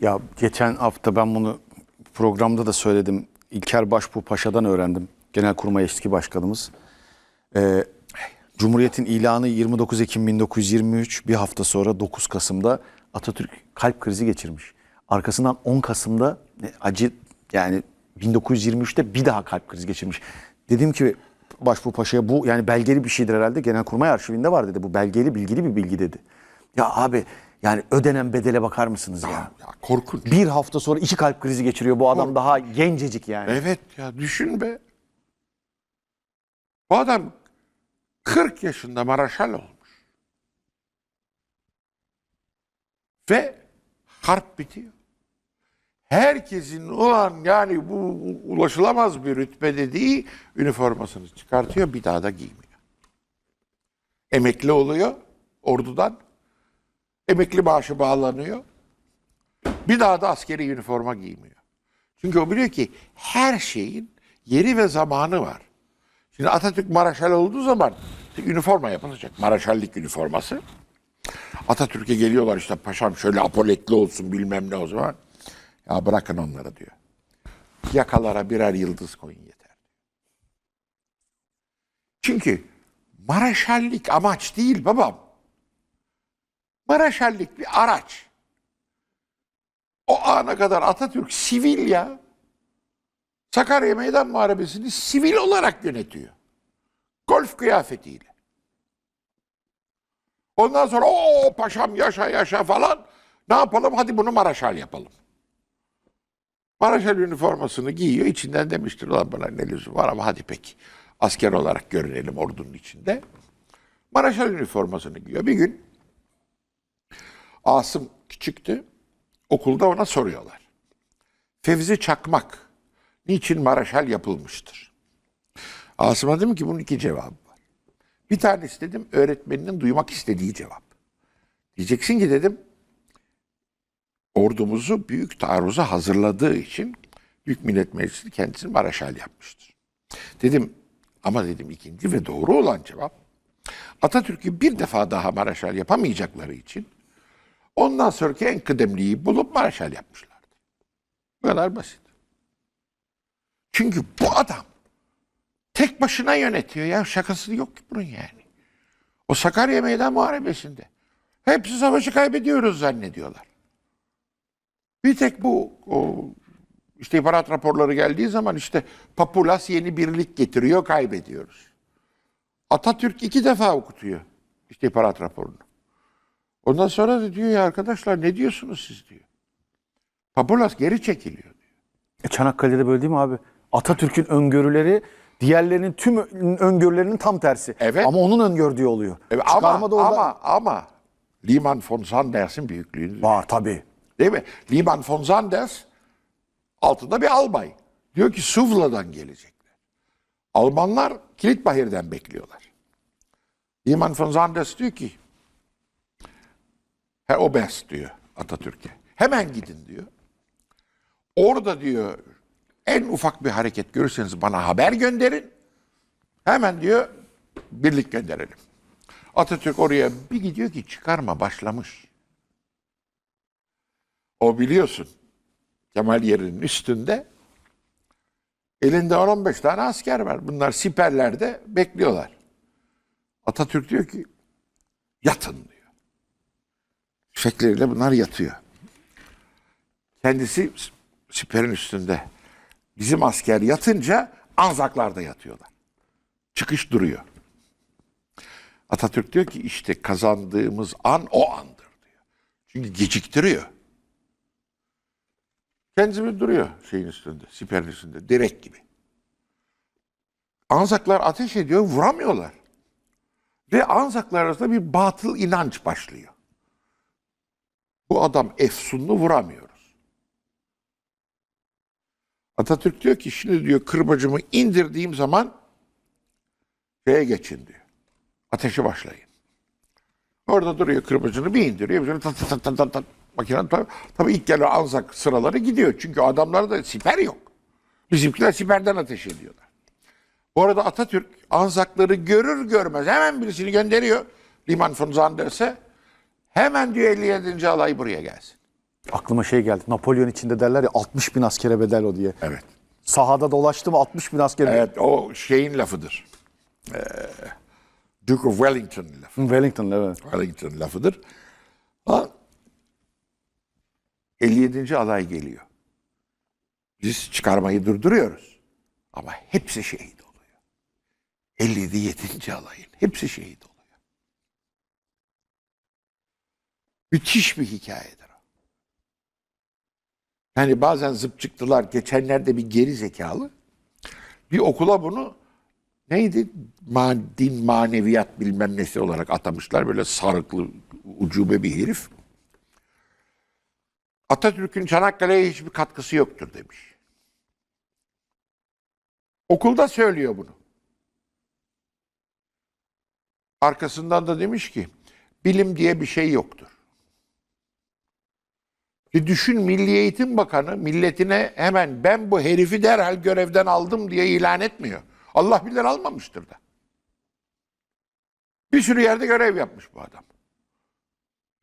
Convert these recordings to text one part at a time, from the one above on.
Ya geçen hafta ben bunu programda da söyledim. İlker Başbuğ Paşa'dan öğrendim. Genelkurmay eski başkanımız. Ee, Cumhuriyet'in ilanı 29 Ekim 1923 bir hafta sonra 9 Kasım'da Atatürk kalp krizi geçirmiş. Arkasından 10 Kasım'da ne acı yani 1923'te bir daha kalp krizi geçirmiş. Dedim ki Başbuğ Paşa'ya bu yani belgeli bir şeydir herhalde. Genelkurmay arşivinde var dedi. Bu belgeli bilgili bir bilgi dedi. Ya abi yani ödenen bedele bakar mısınız ya? Ya korkunç. Bir hafta sonra iki kalp krizi geçiriyor bu adam daha gencecik yani. Evet ya düşün be. Bu adam 40 yaşında Maraşal olmuş. Ve harp bitiyor. Herkesin olan yani bu ulaşılamaz bir rütbe dediği üniformasını çıkartıyor bir daha da giymiyor. Emekli oluyor ordudan. Emekli maaşı bağlanıyor. Bir daha da askeri üniforma giymiyor. Çünkü o biliyor ki her şeyin yeri ve zamanı var. Şimdi Atatürk Maraşal olduğu zaman üniforma yapılacak. Maraşallik üniforması. Atatürk'e geliyorlar işte paşam şöyle apoletli olsun bilmem ne o zaman. Ya bırakın onları diyor. Yakalara birer yıldız koyun yeter. Çünkü Maraşallik amaç değil babam. Maraşallik bir araç. O ana kadar Atatürk sivil ya. Sakarya Meydan Muharebesi'ni sivil olarak yönetiyor. Golf kıyafetiyle. Ondan sonra o paşam yaşa yaşa falan. Ne yapalım? Hadi bunu Maraşal yapalım. Maraşal üniformasını giyiyor. İçinden demiştir lan bana ne lüzum var ama hadi peki. Asker olarak görünelim ordunun içinde. Maraşal üniformasını giyiyor. Bir gün Asım küçüktü. Okulda ona soruyorlar. Fevzi Çakmak niçin Maraşal yapılmıştır? Asım'a dedim ki bunun iki cevabı var. Bir tanesi dedim öğretmeninin duymak istediği cevap. Diyeceksin ki dedim ordumuzu büyük taarruza hazırladığı için Büyük Millet Meclisi kendisini Maraşal yapmıştır. Dedim ama dedim ikinci ve doğru olan cevap Atatürk'ü bir defa daha Maraşal yapamayacakları için ondan sonraki en kıdemliyi bulup Maraşal yapmışlardı. Bu kadar basit. Çünkü bu adam tek başına yönetiyor ya şakası yok ki bunun yani. O Sakarya Meydan Muharebesi'nde hepsi savaşı kaybediyoruz zannediyorlar. Bir tek bu o, işte ihbarat raporları geldiği zaman işte Papulas yeni birlik getiriyor kaybediyoruz. Atatürk iki defa okutuyor işte ihbarat raporunu. Ondan sonra da diyor ya arkadaşlar ne diyorsunuz siz diyor. Papulas geri çekiliyor diyor. E Çanakkale'de böyle değil mi abi? Atatürk'ün öngörüleri diğerlerinin tüm öngörülerinin tam tersi. Evet. Ama onun öngördüğü oluyor. Evet, ama, da orada ama ama Liman von Sanders'in büyüklüğünü var tabii. Değil mi? Liman von Sanders altında bir albay. Diyor ki Suvla'dan gelecekler. Almanlar Kilitbahir'den bekliyorlar. Liman von Sanders diyor ki Herr Oberst diyor Atatürk'e. Hemen gidin diyor. Orada diyor en ufak bir hareket görürseniz bana haber gönderin. Hemen diyor birlik gönderelim. Atatürk oraya bir gidiyor ki çıkarma başlamış. O biliyorsun Kemal yerinin üstünde elinde 10-15 tane asker var. Bunlar siperlerde bekliyorlar. Atatürk diyor ki yatın diyor. Tüfekleriyle bunlar yatıyor. Kendisi siperin üstünde. Bizim asker yatınca Anzaklar da yatıyorlar. Çıkış duruyor. Atatürk diyor ki işte kazandığımız an o andır diyor. Çünkü geciktiriyor. Kendisi duruyor şeyin üstünde, siperin üstünde, direk gibi. Anzaklar ateş ediyor, vuramıyorlar. Ve Anzaklar arasında bir batıl inanç başlıyor. Bu adam efsunlu vuramıyoruz. Atatürk diyor ki şimdi diyor kırbacımı indirdiğim zaman şeye geçin diyor. Ateşe başlayın. Orada duruyor kırbacını bir indiriyor. Böyle tat tat tat tat tat makine tabii, tabii ilk gelen Anzak sıraları gidiyor. Çünkü adamlarda siper yok. Bizimkiler siperden ateş ediyorlar. Bu arada Atatürk Anzakları görür görmez hemen birisini gönderiyor. Liman von Sanders'e. Hemen diyor 57. alay buraya gelsin. Aklıma şey geldi. Napolyon içinde derler ya 60 bin askere bedel o diye. Evet. Sahada dolaştı mı 60 bin askere Evet o şeyin lafıdır. Ee, Duke of Wellington lafı. Wellington evet. Wellington lafıdır. Ha, 57. alay geliyor. Biz çıkarmayı durduruyoruz. Ama hepsi şehit oluyor. 57. 7. alayın hepsi şehit oluyor. Müthiş bir hikayedir. Yani bazen zıp çıktılar. Geçenlerde bir geri zekalı bir okula bunu neydi? Ma, din maneviyat bilmem nesi olarak atamışlar. Böyle sarıklı ucube bir herif. Atatürk'ün Çanakkale'ye hiçbir katkısı yoktur demiş. Okulda söylüyor bunu. Arkasından da demiş ki bilim diye bir şey yoktur. Bir düşün Milli Eğitim Bakanı milletine hemen ben bu herifi derhal görevden aldım diye ilan etmiyor. Allah bilir almamıştır da. Bir sürü yerde görev yapmış bu adam.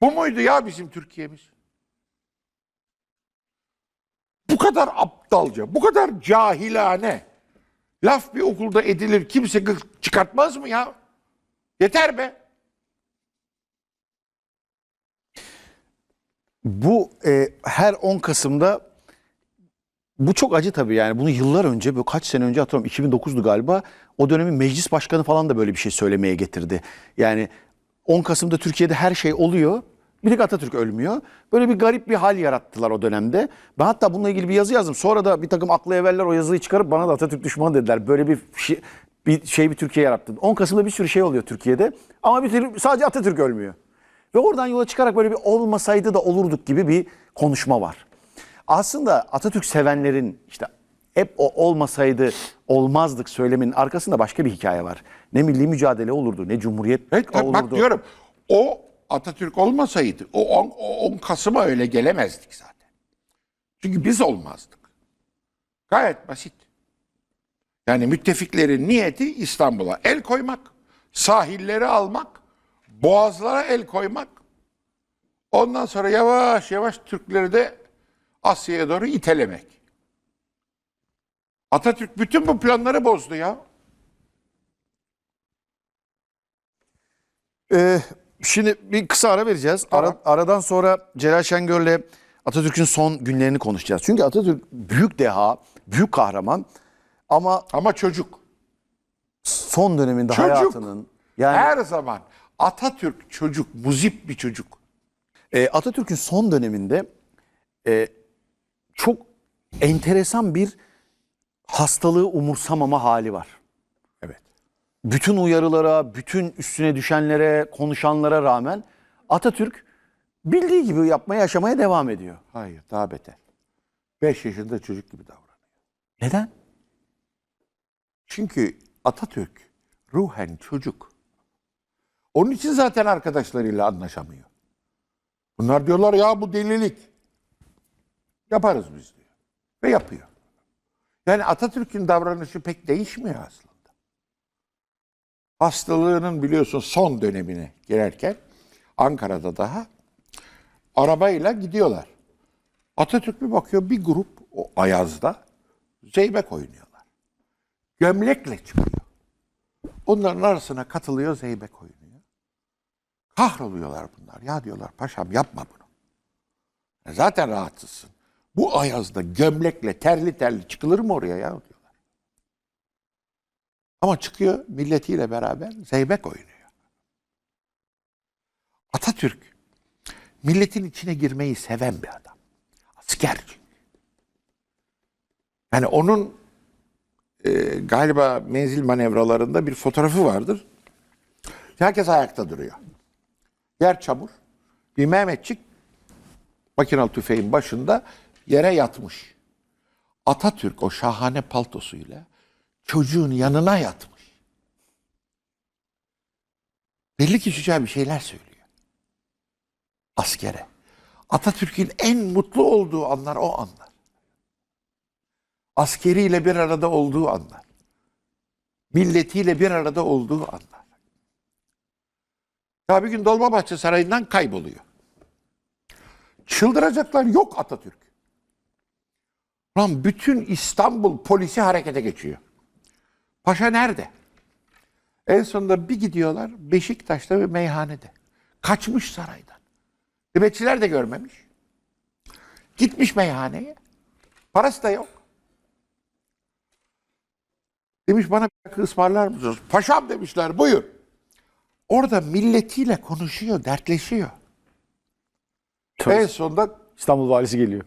Bu muydu ya bizim Türkiye'miz? Bu kadar aptalca, bu kadar cahilane laf bir okulda edilir kimse çıkartmaz mı ya? Yeter be. Bu e, her 10 Kasım'da bu çok acı tabii yani bunu yıllar önce böyle kaç sene önce hatırlıyorum 2009'du galiba o dönemin meclis başkanı falan da böyle bir şey söylemeye getirdi. Yani 10 Kasım'da Türkiye'de her şey oluyor. Bir tek Atatürk ölmüyor. Böyle bir garip bir hal yarattılar o dönemde. Ben hatta bununla ilgili bir yazı yazdım. Sonra da bir takım aklı evveller o yazıyı çıkarıp bana da Atatürk düşmanı dediler. Böyle bir şey, bir şey bir Türkiye yarattın. 10 Kasım'da bir sürü şey oluyor Türkiye'de. Ama bir sadece Atatürk ölmüyor. Ve oradan yola çıkarak böyle bir olmasaydı da olurduk gibi bir konuşma var. Aslında Atatürk sevenlerin işte hep o olmasaydı olmazdık söyleminin arkasında başka bir hikaye var. Ne milli mücadele olurdu, ne cumhuriyet Evet, olurdu. bak diyorum o Atatürk olmasaydı o 10, o 10 Kasım'a öyle gelemezdik zaten. Çünkü biz olmazdık. Gayet basit. Yani müttefiklerin niyeti İstanbul'a el koymak, sahilleri almak, boğazlara el koymak. Ondan sonra yavaş yavaş Türkleri de Asya'ya doğru itelemek. Atatürk bütün bu planları bozdu ya. Ee, şimdi bir kısa ara vereceğiz. Ara- Tamam. aradan sonra Celal Şengör'le Atatürk'ün son günlerini konuşacağız. Çünkü Atatürk büyük deha, büyük kahraman ama Ama çocuk. son döneminde Çocuk. hayatının yani Her zaman Atatürk çocuk, muzip bir çocuk. E, Atatürk'ün son döneminde e, çok enteresan bir hastalığı umursamama hali var. Evet. Bütün uyarılara, bütün üstüne düşenlere, konuşanlara rağmen Atatürk bildiği gibi yapmaya, yaşamaya devam ediyor. Hayır, daha beter. 5 yaşında çocuk gibi davranıyor. Neden? Çünkü Atatürk ruhen çocuk. Onun için zaten arkadaşlarıyla anlaşamıyor. Bunlar diyorlar ya bu delilik. Yaparız biz diyor. Ve yapıyor. Yani Atatürk'ün davranışı pek değişmiyor aslında. Hastalığının biliyorsun son dönemine girerken Ankara'da daha arabayla gidiyorlar. Atatürk bir bakıyor bir grup o Ayaz'da zeybek oynuyorlar. Gömlekle çıkıyor. Onların arasına katılıyor zeybek oynuyor. Kahroluyorlar bunlar. Ya diyorlar paşam yapma bunu. Ya Zaten rahatsızsın. Bu ayazda gömlekle terli terli çıkılır mı oraya ya diyorlar. Ama çıkıyor milletiyle beraber zeybek oynuyor. Atatürk milletin içine girmeyi seven bir adam. Asker çünkü. Yani onun e, galiba menzil manevralarında bir fotoğrafı vardır. Herkes ayakta duruyor. Yer çamur. Bir Mehmetçik makinalı tüfeğin başında yere yatmış. Atatürk o şahane paltosuyla çocuğun yanına yatmış. Belli ki çocuğa bir şeyler söylüyor. Askere. Atatürk'ün en mutlu olduğu anlar o anlar. Askeriyle bir arada olduğu anlar. Milletiyle bir arada olduğu anlar. Ya bir gün Dolmabahçe Sarayı'ndan kayboluyor. Çıldıracaklar yok Atatürk. Lan bütün İstanbul polisi harekete geçiyor. Paşa nerede? En sonunda bir gidiyorlar Beşiktaş'ta ve meyhanede. Kaçmış saraydan. Nöbetçiler de görmemiş. Gitmiş meyhaneye. Parası da yok. Demiş bana bir ısmarlar mısınız? Paşam demişler buyur. Orada milletiyle konuşuyor, dertleşiyor. En sonunda İstanbul valisi geliyor.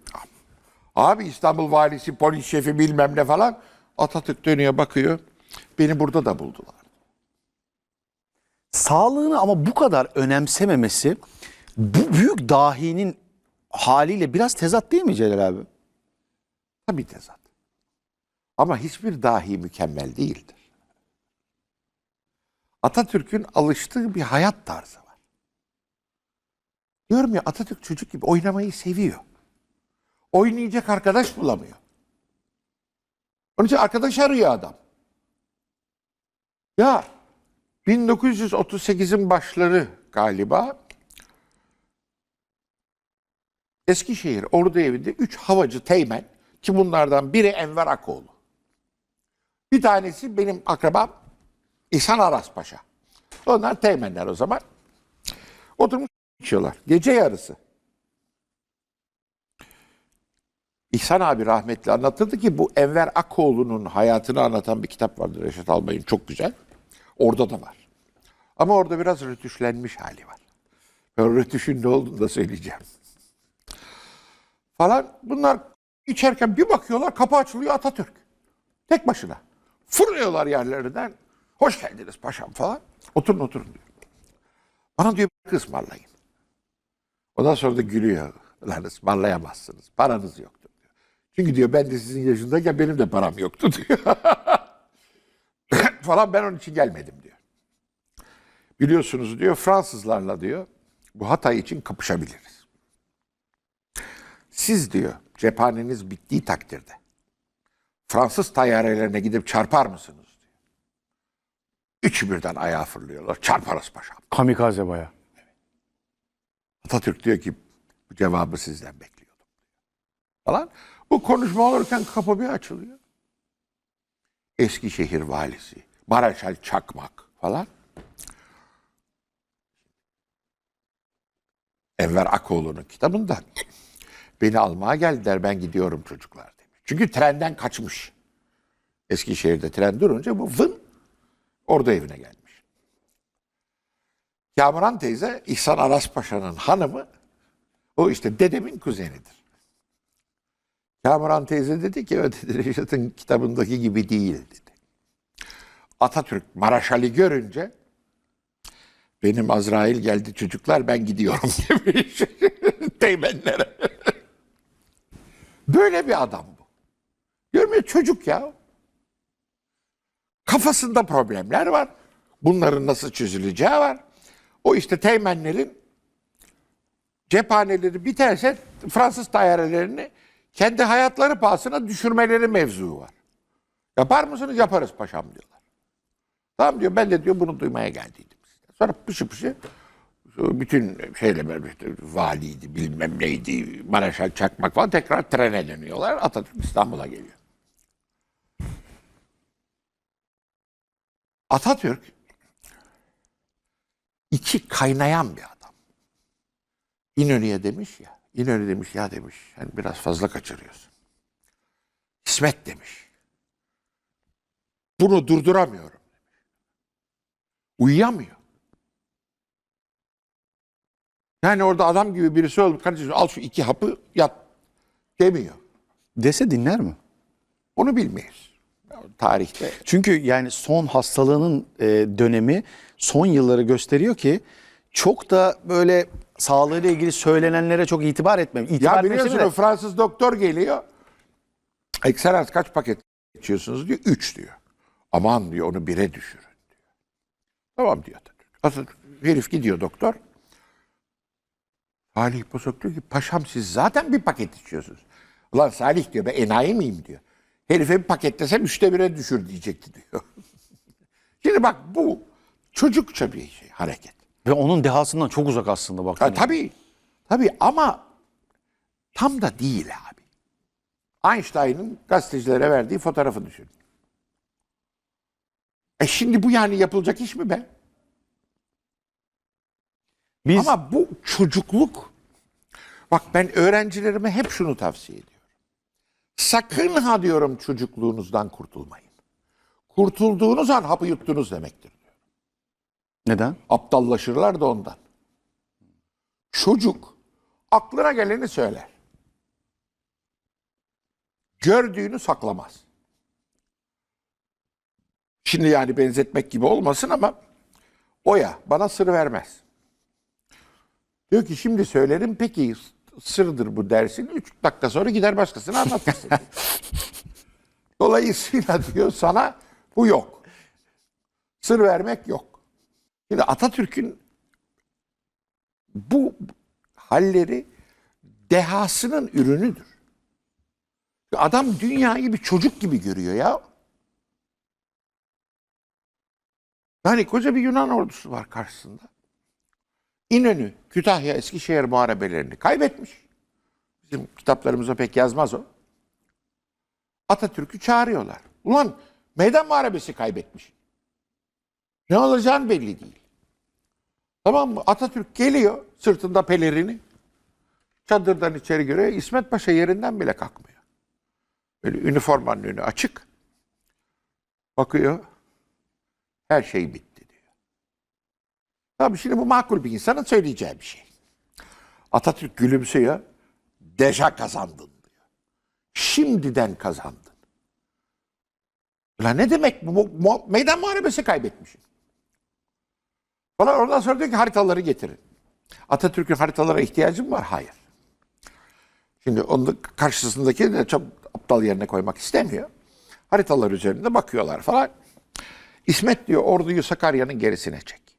abi İstanbul valisi, polis şefi bilmem ne falan. Atatürk dönüyor bakıyor. Beni burada da buldular. Sağlığını ama bu kadar önemsememesi bu büyük dahinin haliyle biraz tezat değil mi Celal abi? Tabii tezat. Ama hiçbir dahi mükemmel değildir. Atatürk'ün alıştığı bir hayat tarzı var. Diyorum ya Atatürk çocuk gibi oynamayı seviyor. Oynayacak arkadaş bulamıyor. Onun için arkadaş arıyor adam. Ya 1938'in başları galiba Eskişehir Ordu Evi'nde üç havacı teğmen ki bunlardan biri Enver Akoğlu. Bir tanesi benim akrabam İhsan Aras Paşa. Onlar teğmenler o zaman. Oturmuş içiyorlar. Gece yarısı. İhsan abi rahmetli anlatırdı ki bu Enver Akoğlu'nun hayatını anlatan bir kitap vardır Reşat Albay'ın çok güzel. Orada da var. Ama orada biraz rötuşlenmiş hali var. Ben rötuşun ne olduğunu da söyleyeceğim. Falan bunlar içerken bir bakıyorlar kapı açılıyor Atatürk. Tek başına. Fırlıyorlar yerlerinden. Hoş geldiniz paşam falan. Oturun oturun diyor. Bana diyor bir ısmarlayın. Ondan sonra da gülüyor. Lan ısmarlayamazsınız. Paranız yoktur diyor. Çünkü diyor ben de sizin yaşındayken benim de param yoktu diyor. falan ben onun için gelmedim diyor. Biliyorsunuz diyor Fransızlarla diyor bu Hatay için kapışabiliriz. Siz diyor cephaneniz bittiği takdirde Fransız tayyarelerine gidip çarpar mısınız. Üçü birden ayağa fırlıyorlar. Çarparız paşam. Kamikaze baya. Atatürk diyor ki bu cevabı sizden bekliyordum. Falan. Bu konuşma olurken kapı bir açılıyor. Eskişehir valisi, Maraşal Çakmak falan. Enver Akoğlu'nun kitabında beni almaya geldiler ben gidiyorum çocuklar demiş. Çünkü trenden kaçmış. Eskişehir'de tren durunca bu vın orada evine gelmiş. Kamuran teyze İhsan Aras Paşa'nın hanımı o işte dedemin kuzenidir. Kamuran teyze dedi ki o dedi Reşat'ın kitabındaki gibi değil dedi. Atatürk Maraşal'i görünce benim Azrail geldi çocuklar ben gidiyorum demiş teğmenlere. Böyle bir adam bu. Görmüyor çocuk ya. Kafasında problemler var. Bunların nasıl çözüleceği var. O işte teğmenlerin cephaneleri biterse Fransız tayyarelerini kendi hayatları pahasına düşürmeleri mevzu var. Yapar mısınız? Yaparız paşam diyorlar. Tamam diyor ben de diyor bunu duymaya geldiydim. Sonra pışı pışı bütün şeyle valiydi bilmem neydi Maraşal Çakmak falan tekrar trene dönüyorlar. Atatürk İstanbul'a geliyor. Atatürk içi kaynayan bir adam. İnönü'ye demiş ya, İnönü demiş ya demiş, sen biraz fazla kaçırıyorsun. İsmet demiş. Bunu durduramıyorum. Uyuyamıyor. Yani orada adam gibi birisi olup kardeşim al şu iki hapı yat demiyor. Dese dinler mi? Onu bilmeyiz. Tarihte Çünkü yani son hastalığının e, dönemi son yılları gösteriyor ki çok da böyle sağlığıyla ilgili söylenenlere çok itibar etmem. İtibar Ya biliyorsun de- Fransız doktor geliyor. Excellence kaç paket içiyorsunuz diyor. Üç diyor. Aman diyor onu bire düşürün diyor. Tamam diyor. Atatürk herif gidiyor doktor. Salih Bozok diyor ki paşam siz zaten bir paket içiyorsunuz. Ulan Salih diyor ben enayi miyim diyor. Herife bir paketlesem üçte bire düşür diyecekti diyor. Şimdi bak bu çocukça bir şey hareket. Ve onun dehasından çok uzak aslında bak. Ha, tabii. Tabii ama Tam da değil abi. Einstein'ın gazetecilere verdiği fotoğrafı düşün. E şimdi bu yani yapılacak iş mi be? Biz Ama bu çocukluk. Bak ben öğrencilerime hep şunu tavsiye ediyorum. Sakın ha diyorum çocukluğunuzdan kurtulmayın. Kurtulduğunuz an hapı yuttunuz demektir. neden? Aptallaşırlar da ondan. Çocuk aklına geleni söyler. Gördüğünü saklamaz. Şimdi yani benzetmek gibi olmasın ama Oya bana sır vermez. Diyor ki şimdi söylerim peki sırdır bu dersin. Üç dakika sonra gider başkasına anlatırsın. Dolayısıyla diyor sana bu yok. Sır vermek yok. Şimdi Atatürk'ün bu halleri dehasının ürünüdür. Adam dünyayı bir çocuk gibi görüyor ya. Yani koca bir Yunan ordusu var karşısında. İnönü, Kütahya, Eskişehir muharebelerini kaybetmiş. Bizim kitaplarımıza pek yazmaz o. Atatürk'ü çağırıyorlar. Ulan meydan muharebesi kaybetmiş. Ne olacağını belli değil. Tamam mı? Atatürk geliyor sırtında pelerini. Çadırdan içeri giriyor. İsmet Paşa yerinden bile kalkmıyor. Böyle üniformanın önü açık. Bakıyor. Her şey bitti. Tabii şimdi bu makul bir insanın söyleyeceği bir şey. Atatürk gülümsüyor. Deja kazandın diyor. Şimdiden kazandın. Ulan ne demek bu? Meydan muharebesi kaybetmişim. Falan ondan sonra diyor ki haritaları getirin. Atatürk'ün haritalara ihtiyacı mı var? Hayır. Şimdi onun karşısındaki de çok aptal yerine koymak istemiyor. Haritalar üzerinde bakıyorlar falan. İsmet diyor orduyu Sakarya'nın gerisine çek.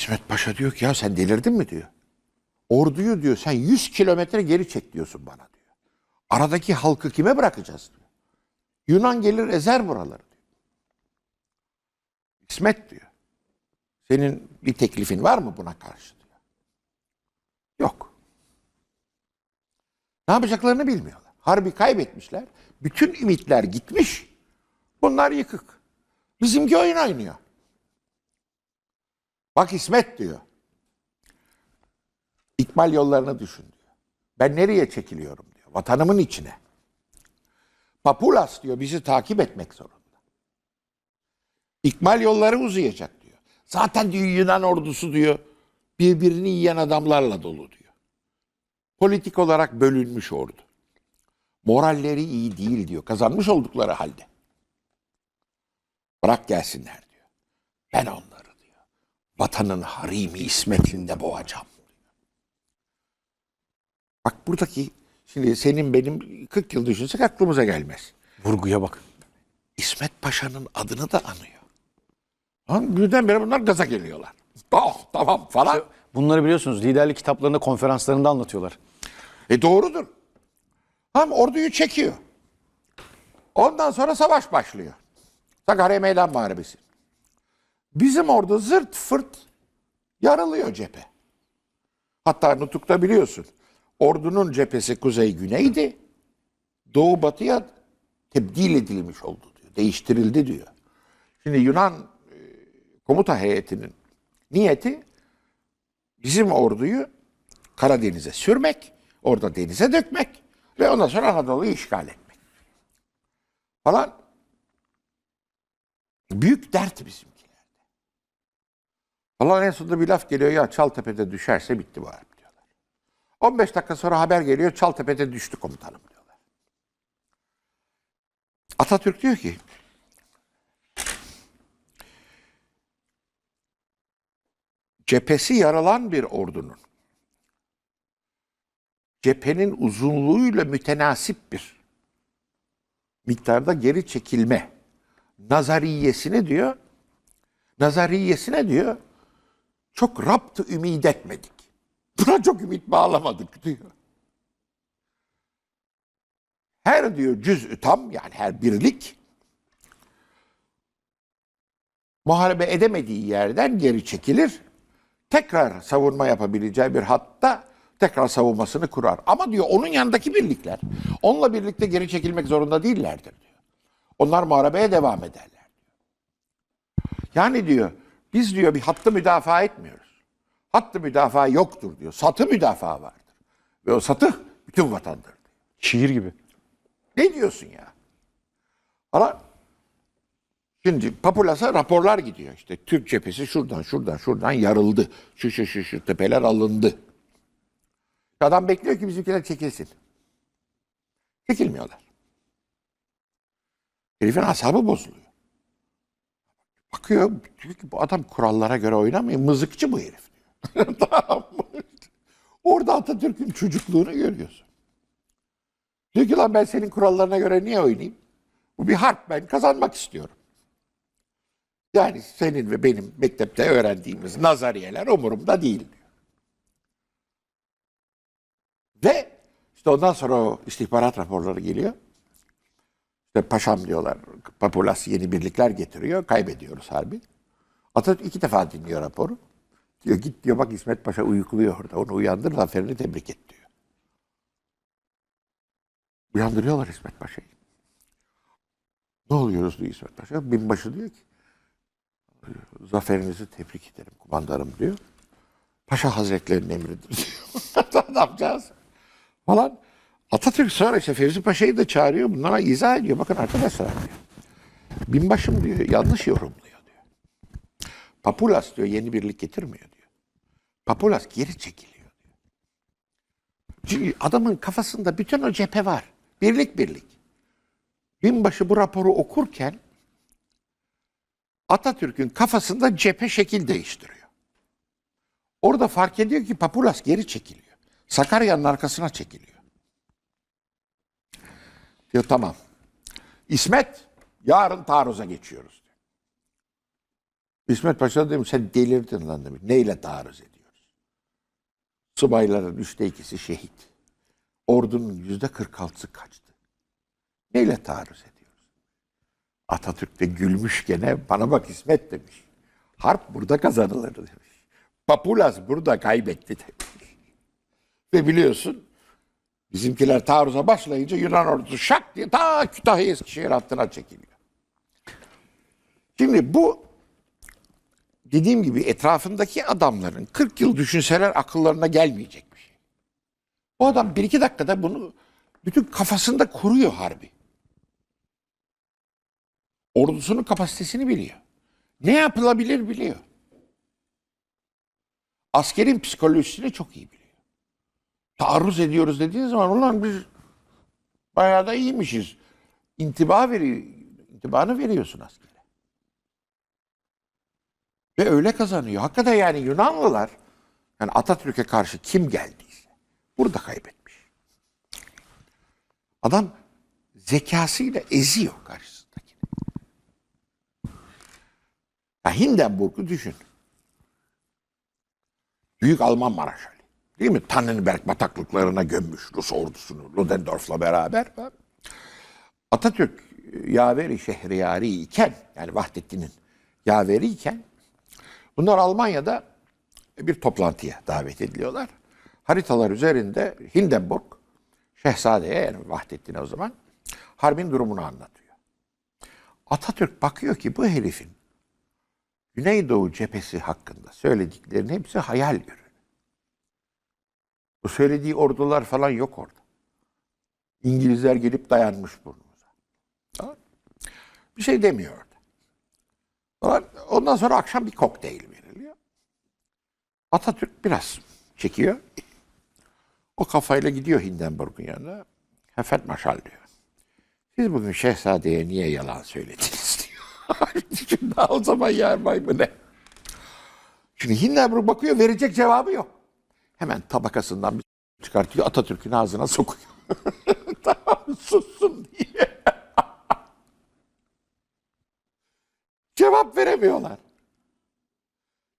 İsmet Paşa diyor ki ya sen delirdin mi diyor. Orduyu diyor sen 100 kilometre geri çek diyorsun bana diyor. Aradaki halkı kime bırakacağız diyor. Yunan gelir ezer buraları diyor. İsmet diyor. Senin bir teklifin var mı buna karşı diyor. Yok. Ne yapacaklarını bilmiyorlar. Harbi kaybetmişler. Bütün ümitler gitmiş. Bunlar yıkık. Bizimki oyun oynuyor. Bak İsmet diyor. İkmal yollarını düşün diyor. Ben nereye çekiliyorum diyor. Vatanımın içine. Papulas diyor bizi takip etmek zorunda. İkmal yolları uzayacak diyor. Zaten diyor Yunan ordusu diyor birbirini yiyen adamlarla dolu diyor. Politik olarak bölünmüş ordu. Moralleri iyi değil diyor. Kazanmış oldukları halde. Bırak gelsinler diyor. Ben diyor. Vatanın harimi ismetinde boğacağım. Bak buradaki şimdi senin benim 40 yıl düşünsek aklımıza gelmez. Vurguya bak. İsmet Paşa'nın adını da anıyor. Lan birdenbire bunlar gaza geliyorlar. Oh tamam falan. Bunları biliyorsunuz liderlik kitaplarında, konferanslarında anlatıyorlar. E doğrudur. Hem orduyu çekiyor. Ondan sonra savaş başlıyor. Sakarya Meydan Muharebesi. Bizim ordu zırt fırt yarılıyor cephe. Hatta Nutuk'ta biliyorsun. Ordunun cephesi kuzey güneydi. Doğu batıya tebdil edilmiş oldu diyor. Değiştirildi diyor. Şimdi Yunan e, komuta heyetinin niyeti bizim orduyu Karadeniz'e sürmek, orada denize dökmek ve ondan sonra Anadolu'yu işgal etmek. Falan büyük dert bizimkilerde. Falan en sonunda bir laf geliyor ya Çaltepe'de düşerse bitti bu harp diyorlar. 15 dakika sonra haber geliyor Çaltepe'de düştü komutanım diyorlar. Atatürk diyor ki cephesi yaralan bir ordunun cephenin uzunluğuyla mütenasip bir miktarda geri çekilme nazariyesini diyor nazariyesine diyor çok rapt ümid etmedik. Buna çok ümit bağlamadık diyor. Her diyor cüz tam yani her birlik muharebe edemediği yerden geri çekilir. Tekrar savunma yapabileceği bir hatta tekrar savunmasını kurar. Ama diyor onun yanındaki birlikler onunla birlikte geri çekilmek zorunda değillerdir diyor. Onlar muharebeye devam ederler. Yani diyor biz diyor bir hattı müdafaa etmiyoruz. Hattı müdafaa yoktur diyor. Satı müdafaa vardır. Ve o satı bütün vatandır diyor. Şiir gibi. Ne diyorsun ya? Ama şimdi Papulas'a raporlar gidiyor. İşte Türk cephesi şuradan şuradan şuradan yarıldı. Şu şu şu şu tepeler alındı. Adam bekliyor ki bizimkiler çekilsin. Çekilmiyorlar. Herifin asabı bozuluyor. Bakıyor diyor ki bu adam kurallara göre oynamıyor. Mızıkçı bu herif diyor. Orada Atatürk'ün çocukluğunu görüyorsun. Diyor ki lan ben senin kurallarına göre niye oynayayım? Bu bir harp ben kazanmak istiyorum. Yani senin ve benim mektepte öğrendiğimiz nazariyeler umurumda değil. Ve işte ondan sonra o istihbarat raporları geliyor. İşte paşam diyorlar, Papulas yeni birlikler getiriyor, kaybediyoruz harbi. Atatürk iki defa dinliyor raporu. Diyor git diyor bak İsmet Paşa uyukluyor orada, onu uyandır, zaferini tebrik et diyor. Uyandırıyorlar İsmet Paşa'yı. Ne oluyoruz diyor İsmet Paşa. Binbaşı diyor ki zaferinizi tebrik ederim kumandanım diyor. Paşa Hazretlerinin emridir diyor. Adamcağız falan. Atatürk sonra işte Fevzi Paşa'yı da çağırıyor. Bunlara izah ediyor. Bakın arkadaşlar diyor. Binbaşım diyor yanlış yorumluyor diyor. Papulas diyor yeni birlik getirmiyor diyor. Papulas geri çekiliyor diyor. Çünkü adamın kafasında bütün o cephe var. Birlik birlik. Binbaşı bu raporu okurken Atatürk'ün kafasında cephe şekil değiştiriyor. Orada fark ediyor ki Papulas geri çekiliyor. Sakarya'nın arkasına çekiliyor. Diyor tamam. İsmet yarın taarruza geçiyoruz. Diyor. İsmet Paşa demiş sen delirdin lan demiş. Neyle taarruz ediyoruz? Subayların üçte ikisi şehit. Ordunun yüzde kırk altısı kaçtı. Neyle taarruz ediyoruz? Atatürk de gülmüş gene bana bak İsmet demiş. Harp burada kazanılır demiş. Papulas burada kaybetti demiş. Ve biliyorsun bizimkiler taarruza başlayınca Yunan ordusu şak diye ta Kütahya Eskişehir hattına çekiliyor. Şimdi bu dediğim gibi etrafındaki adamların 40 yıl düşünseler akıllarına gelmeyecek bir şey. O adam bir iki dakikada bunu bütün kafasında kuruyor harbi. Ordusunun kapasitesini biliyor. Ne yapılabilir biliyor. Askerin psikolojisini çok iyi biliyor. Taarruz ediyoruz dediğiniz zaman ulan biz bayağı da iyiymişiz. İntiba veriyor, intibanı veriyorsun askere. Ve öyle kazanıyor. Hakikaten yani Yunanlılar yani Atatürk'e karşı kim geldiyse burada kaybetmiş. Adam zekasıyla eziyor karşısındakini. Ya Hindenburg'u düşün. Büyük Alman Maraşali. Değil mi? Tannenberg bataklıklarına gömmüş Rus ordusunu Ludendorff'la beraber. Atatürk yaveri şehriyari iken yani Vahdettin'in yaveri iken bunlar Almanya'da bir toplantıya davet ediliyorlar. Haritalar üzerinde Hindenburg Şehzade'ye yani Vahdettin'e o zaman harbin durumunu anlatıyor. Atatürk bakıyor ki bu herifin Güneydoğu cephesi hakkında söylediklerinin hepsi hayal ürünü. Bu söylediği ordular falan yok orada. İngilizler gelip dayanmış burnumuza. Tamam. Bir şey demiyor. Falan. Ondan sonra akşam bir kokteyl veriliyor. Atatürk biraz çekiyor. O kafayla gidiyor Hindenburg'un yanına. Hefet Maşal diyor. Siz bugün şehzadeye niye yalan söylediniz diyor. Daha o zaman yarbay mı ne? Şimdi Hindenburg bakıyor verecek cevabı yok. Hemen tabakasından bir çıkartıyor Atatürk'ün ağzına sokuyor. tamam sussun diye. Cevap veremiyorlar.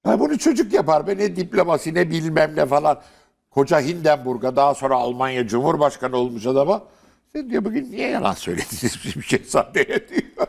Ya bunu çocuk yapar be ne diplomasi ne bilmem ne falan. Koca Hindenburg'a daha sonra Almanya Cumhurbaşkanı olmuş adama. Sen diyor bugün niye yalan söylediniz bizim şehzadeye diyor.